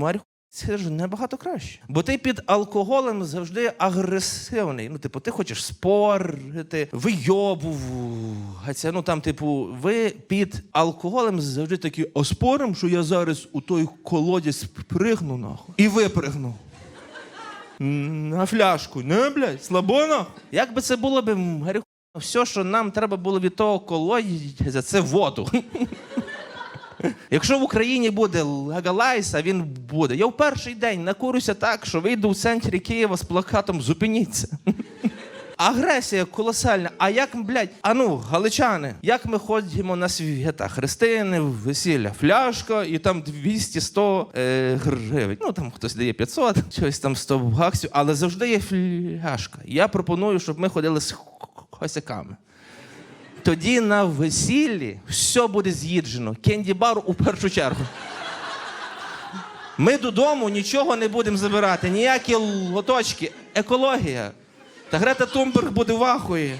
марихуана це ж набагато краще. Бо ти під алкоголем завжди агресивний. Ну, типу, ти хочеш спорити, вийобуватися. Ну там, типу, ви під алкоголем завжди такі оспорим, що я зараз у той колодязь пригну нахуй. І випригну. На фляжку. Не, блядь, слабо нахуй. Як би це було б все, що нам треба було від того колодязя, це воду. Якщо в Україні буде легалайз, а він буде. Я в перший день накурюся так, що вийду в центрі Києва з плакатом Зупиніться. Агресія колосальна. А як, блядь, а ну, галичани, як ми ходимо на свята? Хрестини, весілля, фляжка і там 200-100 е, гривень. Ну там хтось дає 500, щось там 100 баксів, але завжди є фляжка. Я пропоную, щоб ми ходили з косяками. Тоді на весіллі все буде з'їджено. Кенді-бар у першу чергу. Ми додому нічого не будемо забирати, ніякі лоточки. Екологія. Та Грета Тумберг буде в ахуї.